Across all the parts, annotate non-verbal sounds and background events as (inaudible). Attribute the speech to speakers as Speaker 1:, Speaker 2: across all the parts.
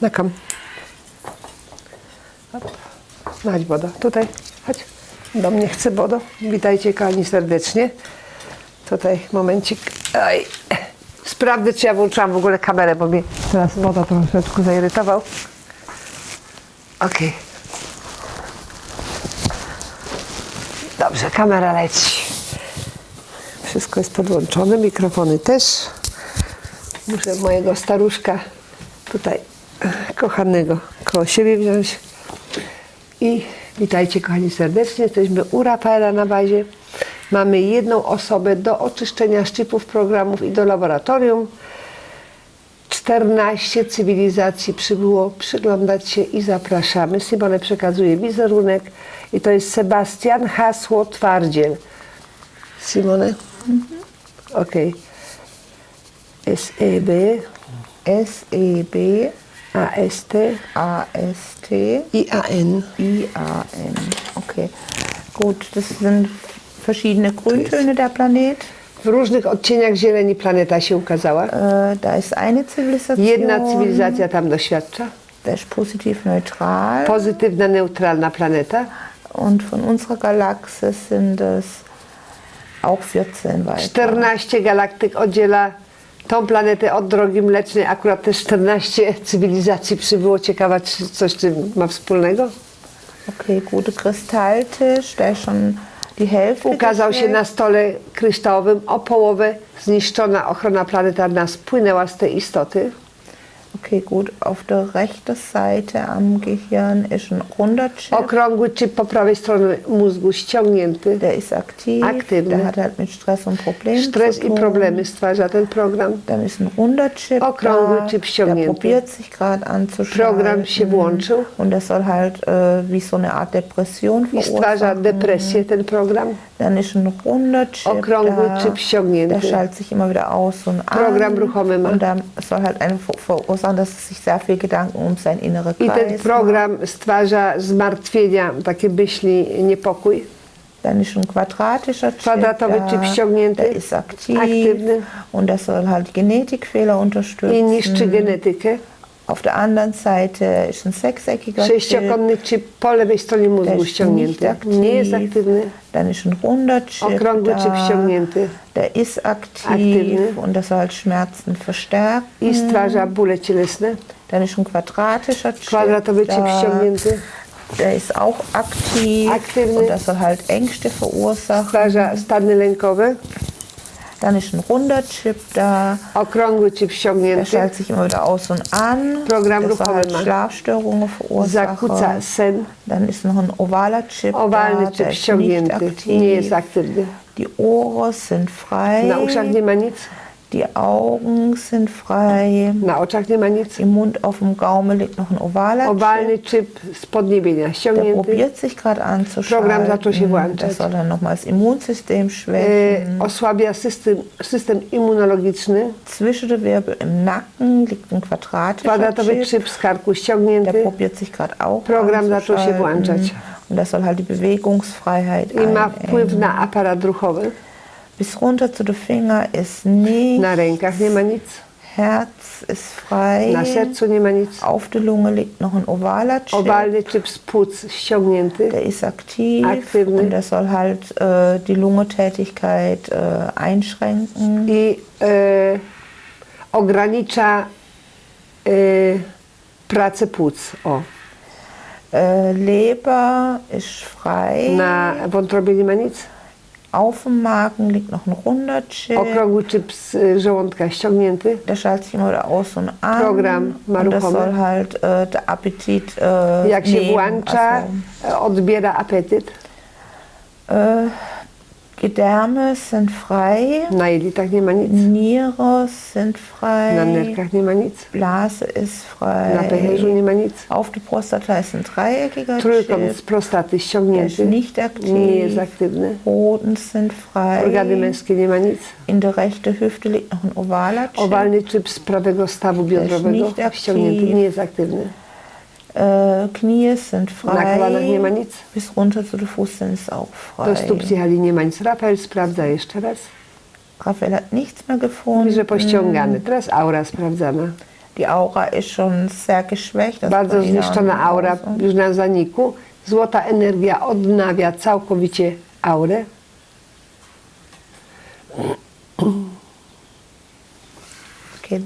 Speaker 1: Na kam. Hop. No chodź, Bodo, tutaj, chodź. Do mnie chce Bodo. Witajcie kochani serdecznie. Tutaj momencik. Oj. Sprawdzę, czy ja włączyłam w ogóle kamerę, bo mnie teraz Bodo troszeczkę zairytował. Okej. Dobrze, kamera leci. Wszystko jest podłączone, mikrofony też. Muszę mojego staruszka tutaj kochanego koło siebie wziąć. I witajcie kochani serdecznie. Jesteśmy u Rafaela na bazie. Mamy jedną osobę do oczyszczenia szczypów programów i do laboratorium. 14 cywilizacji przybyło przyglądać się i zapraszamy. Simone przekazuje wizerunek i to jest Sebastian Hasło Twardziel. Simone? Okej. S-E-B
Speaker 2: S-E-B
Speaker 1: A-S-T
Speaker 2: A-S-T
Speaker 1: I-A-N.
Speaker 2: I-A-N. Okay. Gut, das sind verschiedene Grüntöne der Planet.
Speaker 1: W różnych odcieniach zieleni planeta się ukazała.
Speaker 2: Äh, da ist eine Zivilisation.
Speaker 1: Jedna cywilizacja tam doświadcza.
Speaker 2: Ist positiv neutral.
Speaker 1: Pozytywna, neutralna planeta.
Speaker 2: Und von unserer Galaxie sind es auch 14 weitere.
Speaker 1: 14 galaktyk oddziela tą planetę od drogi mlecznej. Akurat też 14 cywilizacji przybyło. Ciekawa, czy coś czym ma wspólnego?
Speaker 2: Okay, gute Kristalltisch, der schon die Hälfte.
Speaker 1: Ukazał się na stole kryształowym o połowę zniszczona ochrona planetarna spłynęła z tej istoty.
Speaker 2: Okay, gut. Auf der rechten Seite am Gehirn ist ein runder Chip.
Speaker 1: Okrągły chip po prawej stronie mózgu ściągnięty.
Speaker 2: Der ist aktiv.
Speaker 1: Aktywny.
Speaker 2: Der hat halt mit Stress und Problemen
Speaker 1: Stres i problemy stwarza ten program.
Speaker 2: Dann ist ein runder Chip
Speaker 1: Okrągły
Speaker 2: da,
Speaker 1: chip
Speaker 2: der
Speaker 1: ściągnięty.
Speaker 2: probiert sich gerade anzuschalten.
Speaker 1: Program się włączył
Speaker 2: Und der soll halt äh, wie so eine Art Depression
Speaker 1: i stwarza depresję ten program.
Speaker 2: Dann ist ein runder Chip
Speaker 1: Okrągły
Speaker 2: da,
Speaker 1: chip ściągnięty.
Speaker 2: der schaltet sich immer wieder aus und an.
Speaker 1: Program ruchomy ma.
Speaker 2: Und der soll halt einfach verursachen, dass er sich sehr viel Gedanken um sein innere
Speaker 1: I ten
Speaker 2: Kreis
Speaker 1: program stwarza zmartwienia, takie myśli, niepokój.
Speaker 2: Dann ist ein quadratischer Chip,
Speaker 1: Kwadratowy
Speaker 2: da,
Speaker 1: chip ściągnięty,
Speaker 2: der ist aktiv
Speaker 1: aktywny.
Speaker 2: und der soll halt Genetikfehler
Speaker 1: I
Speaker 2: unterstützen.
Speaker 1: niszczy genetykę.
Speaker 2: Auf der anderen Seite ist ein sechseckiger Chip,
Speaker 1: Sześciokątny chip po lewej stronie
Speaker 2: der
Speaker 1: mózgu
Speaker 2: ist nicht
Speaker 1: ściągnięty.
Speaker 2: aktiv.
Speaker 1: Nie jest aktywny.
Speaker 2: Dann ist ein runder Chip,
Speaker 1: Okrągły chip
Speaker 2: da,
Speaker 1: ściągnięty.
Speaker 2: der ist aktiv
Speaker 1: Aktywny.
Speaker 2: und der soll Schmerzen verstärken.
Speaker 1: I stwarza bóle cielesne.
Speaker 2: Dann ist ein quadratischer Chip,
Speaker 1: Kwadratowy chip
Speaker 2: da,
Speaker 1: ściągnięty.
Speaker 2: der ist auch aktiv
Speaker 1: Aktywny.
Speaker 2: und der soll halt Ängste verursachen.
Speaker 1: Stwarza stany lękowe.
Speaker 2: Dann ist ein runder Chip da,
Speaker 1: Okrągły chip
Speaker 2: Der
Speaker 1: ściągnięty.
Speaker 2: schaltet sich immer wieder aus und an.
Speaker 1: Program
Speaker 2: das
Speaker 1: ruchowy
Speaker 2: halt. Schlafstörungen verursachen.
Speaker 1: sen.
Speaker 2: Dann ist noch ein ovaler Chip
Speaker 1: Owalny
Speaker 2: da,
Speaker 1: chip
Speaker 2: der ist nicht aktiv.
Speaker 1: Nie jest aktywny.
Speaker 2: Die Ohren sind frei.
Speaker 1: Na uszach nie ma nic.
Speaker 2: Die Augen sind frei.
Speaker 1: Na oczach nie ma nic.
Speaker 2: Im Mund auf dem Gaumen liegt noch ein ovaler
Speaker 1: Owalny
Speaker 2: Chip.
Speaker 1: chip z podniebienia
Speaker 2: Der
Speaker 1: ściągnięty.
Speaker 2: probiert sich gerade anzuschalten.
Speaker 1: Program zaczął się włączać.
Speaker 2: Der soll dann nochmal das Immunsystem
Speaker 1: E,
Speaker 2: schwächen.
Speaker 1: osłabia system, system immunologiczny.
Speaker 2: Zwischen den Wirbel im Nacken liegt ein quadratischer
Speaker 1: Kwadratowy
Speaker 2: Chip.
Speaker 1: chip z karku
Speaker 2: Der
Speaker 1: ściągnięty.
Speaker 2: probiert sich gerade auch
Speaker 1: Program zaczął się
Speaker 2: anzuschalten.
Speaker 1: włączać.
Speaker 2: Und das soll halt die Bewegungsfreiheit
Speaker 1: I ma
Speaker 2: einengen.
Speaker 1: wpływ na aparat ruchowy.
Speaker 2: Bis runter zu den Finger ist nicht.
Speaker 1: Na rękach nie ma nic.
Speaker 2: Herz ist frei.
Speaker 1: Na sercu nie ma nic.
Speaker 2: Auf der Lunge liegt noch ein ovaler Chip.
Speaker 1: Owalny chip z płuc ściągnięty.
Speaker 2: Der ist aktiv
Speaker 1: Aktywny.
Speaker 2: und der soll halt äh, die Lungentätigkeit äh, einschränken.
Speaker 1: I e, ogranicza e, pracę płuc. O.
Speaker 2: Äh, Leber ist frei.
Speaker 1: Na wątrobie nie ma nic.
Speaker 2: Auf dem Magen liegt noch ein runder Chip.
Speaker 1: Okrągły chip z e, żołądka ściągnięty.
Speaker 2: Der schaltet sich immer wieder aus und an.
Speaker 1: Program
Speaker 2: und das soll halt äh, der Appetit äh,
Speaker 1: Jak się
Speaker 2: nehmen.
Speaker 1: włącza,
Speaker 2: Also,
Speaker 1: odbiera apetyt.
Speaker 2: äh, Gedärme sind frei,
Speaker 1: Na jelitach nie ma nic.
Speaker 2: Niere sind frei,
Speaker 1: Na nerkach nie ma nic.
Speaker 2: Blase ist
Speaker 1: Na pęcherzu
Speaker 2: frei.
Speaker 1: nie ma nic.
Speaker 2: Auf der Prostata ist ein dreieckiger
Speaker 1: Trójkąt z prostaty
Speaker 2: ist nicht aktiv.
Speaker 1: Nie jest aktywny.
Speaker 2: Hoden sind
Speaker 1: Organy
Speaker 2: frei.
Speaker 1: męskie nie ma nic.
Speaker 2: In der rechten Hüfte liegt noch ein ovaler Chip.
Speaker 1: Owalny chip z prawego stawu biodrowego
Speaker 2: nicht aktiv.
Speaker 1: ściągnięty. Nie jest aktywny.
Speaker 2: Äh, Knie sind
Speaker 1: Na kolanach nie ma
Speaker 2: frei.
Speaker 1: nic.
Speaker 2: Bis runter zu den Fußen ist auch frei.
Speaker 1: Do stóp zjechali nie ma nic. Rafael sprawdza jeszcze raz.
Speaker 2: Raphael hat nichts mehr
Speaker 1: Mówi,
Speaker 2: gefunden.
Speaker 1: że pościągany. Teraz aura sprawdzana.
Speaker 2: Die Aura ist schon sehr geschwächt.
Speaker 1: Bardzo zniszczona aura już na zaniku. Złota energia odnawia całkowicie aurę.
Speaker 2: Okay,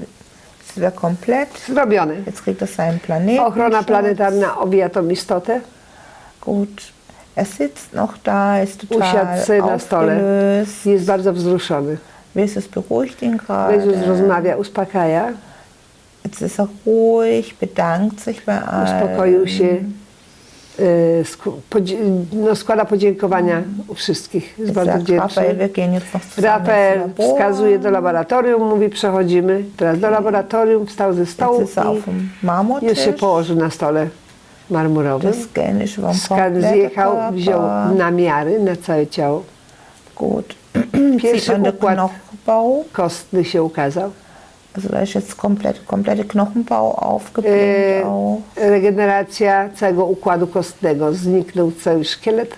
Speaker 1: Zrobione.
Speaker 2: Jetzt kriegt er seinen Planeten.
Speaker 1: Ochrona planetarna obija tą istotę.
Speaker 2: Gut. Er sitzt noch da, ist total
Speaker 1: Usiadł na stole. Jest bardzo wzruszony.
Speaker 2: Jesus beruhigt ihn
Speaker 1: Jezus
Speaker 2: gerade.
Speaker 1: rozmawia, uspokaja.
Speaker 2: Jetzt ist er ruhig, bedankt sich bei
Speaker 1: Uspokoił
Speaker 2: allen.
Speaker 1: się. Y, No, składa podziękowania u wszystkich. Jest
Speaker 2: Jetzt
Speaker 1: bardzo wdzięczny. Rafael wskazuje do laboratorium, mówi przechodzimy. Teraz do laboratorium, wstał ze stołu i już się położył na stole marmurowym. Skan zjechał, wziął namiary na całe ciało. (clears throat) Pierwszy układ kostny się ukazał.
Speaker 2: Also da ist jetzt komplett, komplette Knochenbau aufgebläht
Speaker 1: regeneracja całego układu kostnego. Zniknął cały szkielet.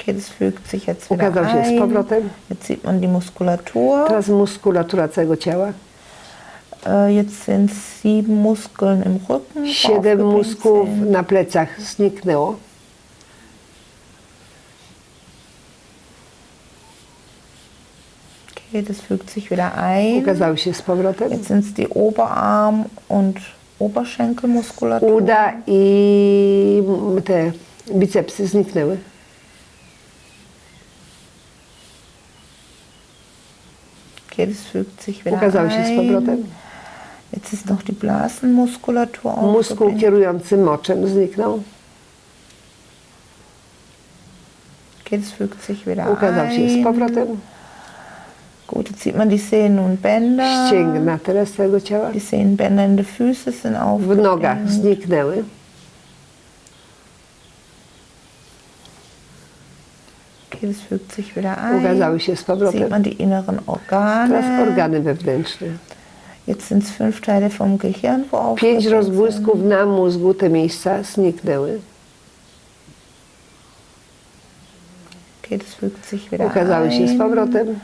Speaker 2: Okay, das fügt sich jetzt wieder
Speaker 1: Ukazał się z
Speaker 2: ein.
Speaker 1: powrotem.
Speaker 2: Jetzt sieht man die Muskulatur.
Speaker 1: Teraz muskulatura całego ciała.
Speaker 2: Äh, jetzt sind sieben Muskeln im Rücken.
Speaker 1: Siedem
Speaker 2: sind.
Speaker 1: na plecach zniknęło.
Speaker 2: Okay, das fügt sich wieder ein.
Speaker 1: Ukazały się z powrotem.
Speaker 2: Jetzt sind es die Oberarm- und Oberschenkelmuskulatur.
Speaker 1: Uda i te bicepsy zniknęły.
Speaker 2: Okay, das fügt sich wieder
Speaker 1: Ukazały się z
Speaker 2: ein.
Speaker 1: powrotem.
Speaker 2: Jetzt ist noch die Blasenmuskulatur
Speaker 1: Muskuł
Speaker 2: aufgebläht.
Speaker 1: kierujący moczem zniknął.
Speaker 2: Okay, das fügt sich wieder
Speaker 1: Ukazał się z
Speaker 2: ein.
Speaker 1: powrotem.
Speaker 2: Gut, jetzt sieht man die Sehnen und Bänder.
Speaker 1: Ścięgna teraz całego ciała.
Speaker 2: Die Sehnenbänder in den Füßen sind
Speaker 1: W
Speaker 2: aufgebläht.
Speaker 1: zniknęły.
Speaker 2: Okay, das fügt sich wieder ein.
Speaker 1: Ukazały się z
Speaker 2: Sieht
Speaker 1: powrotem.
Speaker 2: man die inneren Organe.
Speaker 1: Teraz organy wewnętrzne.
Speaker 2: Jetzt sind es fünf Teile vom Gehirn, wo
Speaker 1: Pięć
Speaker 2: aufgebläht sind.
Speaker 1: rozbłysków na mózgu, te miejsca zniknęły.
Speaker 2: Okay, das fügt sich wieder
Speaker 1: Ukazały się z
Speaker 2: ein.
Speaker 1: powrotem.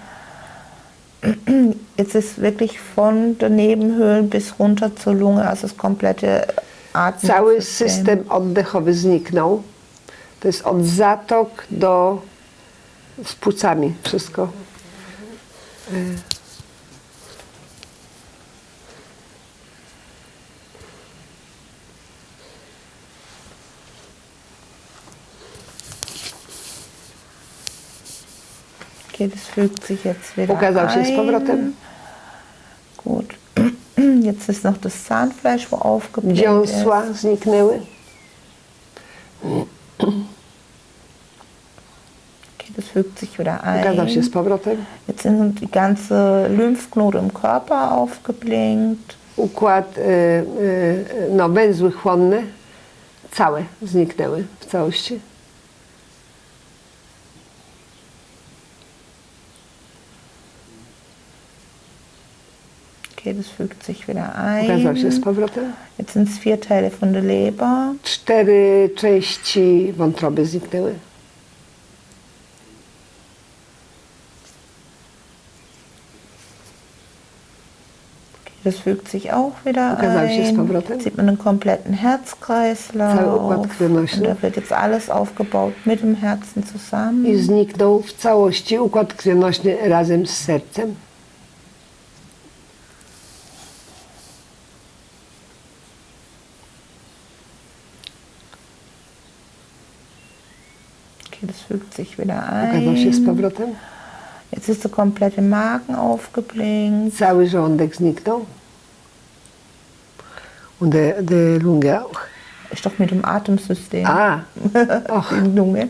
Speaker 1: (clears throat)
Speaker 2: Jetzt ist wirklich von der Nebenhöhlen bis runter zur Lunge, also das komplette.
Speaker 1: Cały system oddechowy zniknął. To jest od zatok do z płucami wszystko.
Speaker 2: Okay, das fügt sich jetzt wieder
Speaker 1: Ukazał się z
Speaker 2: ein.
Speaker 1: powrotem.
Speaker 2: Gut. Jetzt ist noch das Zahnfleisch, wo aufgebläht
Speaker 1: Dziąsła
Speaker 2: ist.
Speaker 1: zniknęły.
Speaker 2: Okay, das fügt sich wieder
Speaker 1: Ukazał się z
Speaker 2: ein.
Speaker 1: powrotem.
Speaker 2: Jetzt sind die ganze Lymphknoten im Körper aufgeblinkt.
Speaker 1: Układ, y, y, no węzły chłonne całe zniknęły w całości.
Speaker 2: Okay, das fügt sich wieder
Speaker 1: Ukazał się z
Speaker 2: ein.
Speaker 1: powrotem.
Speaker 2: Jetzt sind es vier Teile von der Leber.
Speaker 1: Cztery części wątroby zniknęły.
Speaker 2: Das fügt sich auch wieder ein. Jetzt sieht man den kompletten Herzkreislauf. Und da wird jetzt alles aufgebaut mit dem Herzen
Speaker 1: I
Speaker 2: zusammen.
Speaker 1: zniknął w całości układ krwionośny razem z sercem.
Speaker 2: Fügt sich wieder
Speaker 1: Ukazał się z
Speaker 2: ein.
Speaker 1: powrotem.
Speaker 2: Jetzt ist der komplette Magen aufgeblinkt.
Speaker 1: Cały żołądek zniknął. Und der, der Lunge auch.
Speaker 2: Ist doch mit dem Atemsystem.
Speaker 1: A, (laughs) och,
Speaker 2: Lunge.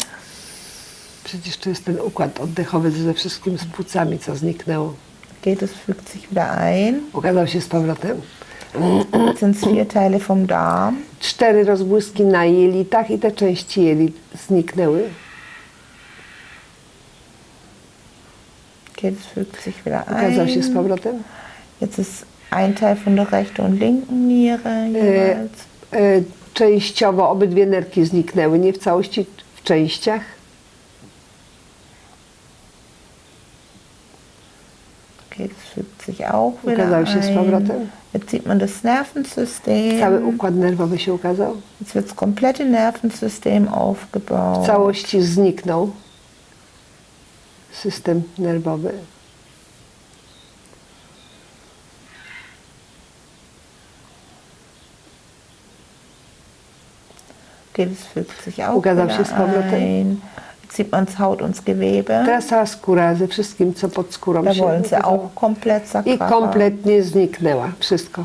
Speaker 1: przecież to jest ten układ oddechowy ze wszystkim z płucami, co zniknęło.
Speaker 2: Okay, das fügt sich wieder ein.
Speaker 1: Ukazał się z powrotem.
Speaker 2: Sind es vier Teile vom Darm.
Speaker 1: Cztery rozbłyski na jelitach i te części jelit zniknęły.
Speaker 2: Okay, das fügt sich wieder
Speaker 1: Ukazał się z
Speaker 2: ein.
Speaker 1: powrotem.
Speaker 2: Jetzt ist ein Teil von der rechten und linken Niere jeweils.
Speaker 1: E, częściowo obydwie nerki zniknęły, nie w całości, w częściach.
Speaker 2: Okay, das fügt sich auch wieder
Speaker 1: Ukazał się z
Speaker 2: ein.
Speaker 1: powrotem.
Speaker 2: Jetzt sieht man das Nervensystem.
Speaker 1: Cały układ nerwowy się ukazał.
Speaker 2: Jetzt wird das komplette Nervensystem
Speaker 1: W
Speaker 2: aufgebaut.
Speaker 1: całości zniknął system nerwowy.
Speaker 2: Das fügt sich auch
Speaker 1: się z powrotem.
Speaker 2: sieht man Haut und Gewebe.
Speaker 1: Cała skóra ze wszystkim, co pod skórą
Speaker 2: Da
Speaker 1: się
Speaker 2: wollen sie auch komplett
Speaker 1: I kompletnie zniknęła. Wszystko.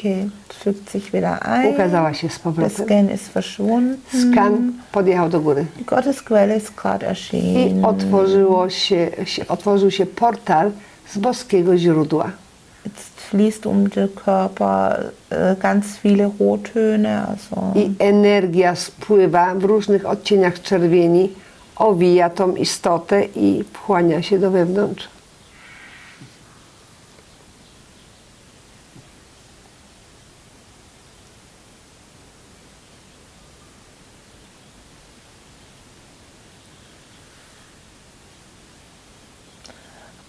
Speaker 2: Okay, es fügt sich wieder ein.
Speaker 1: Ukazała się z
Speaker 2: Der
Speaker 1: powrotem.
Speaker 2: Scan ist verschwunden.
Speaker 1: Skan podjechał do góry.
Speaker 2: Die Gottesquelle ist gerade
Speaker 1: I
Speaker 2: erschienen.
Speaker 1: otworzyło się, się, otworzył się portal z boskiego źródła.
Speaker 2: Jetzt fließt um den Körper äh, ganz viele Rottöne. Also
Speaker 1: I energia spływa w różnych odcieniach czerwieni, owija tą istotę i wchłania się do wewnątrz.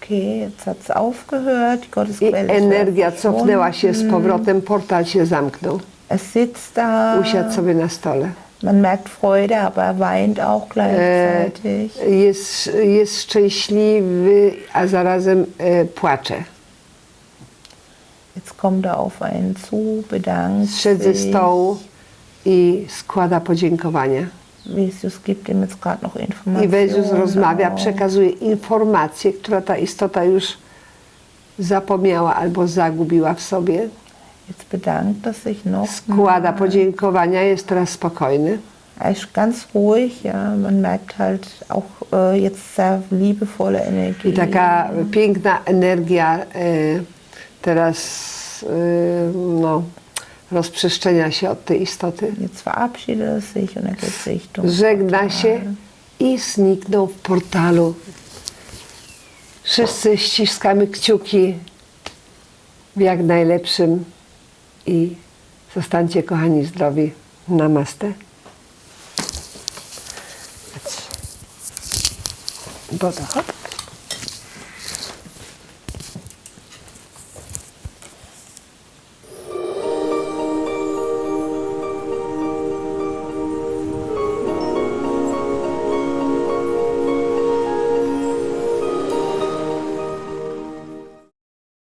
Speaker 2: Okay, jetzt aufgehört.
Speaker 1: I
Speaker 2: Gottesquelle ist
Speaker 1: energia cofnęła się z
Speaker 2: verschwunden.
Speaker 1: powrotem, portal się zamknął.
Speaker 2: Es sitzt da.
Speaker 1: Usiadł sobie na stole.
Speaker 2: Man merkt Freude, aber er weint auch
Speaker 1: E,
Speaker 2: gleichzeitig.
Speaker 1: jest, jest szczęśliwy, a zarazem e, płacze.
Speaker 2: Jetzt kommt er auf einen zu, bedankt
Speaker 1: Zszedł ze
Speaker 2: sich.
Speaker 1: stołu i składa podziękowania.
Speaker 2: Jesus gibt ihm jetzt gerade noch
Speaker 1: I
Speaker 2: Informationen.
Speaker 1: Jezus rozmawia, przekazuje informację, która ta istota już zapomniała albo zagubiła w sobie.
Speaker 2: Jetzt er.
Speaker 1: Składa podziękowania, jest teraz spokojny.
Speaker 2: Er ist ganz ruhig, ja. Man merkt halt auch äh, jetzt sehr liebevolle Energie.
Speaker 1: I taka piękna energia e, teraz e, no, rozprzestrzenia się od tej istoty.
Speaker 2: Jetzt verabschiedet er sich und Richtung.
Speaker 1: Żegna się i zniknął w portalu. Wszyscy ściskamy kciuki w jak najlepszym i zostańcie kochani zdrowi. Namaste. Woda, hop.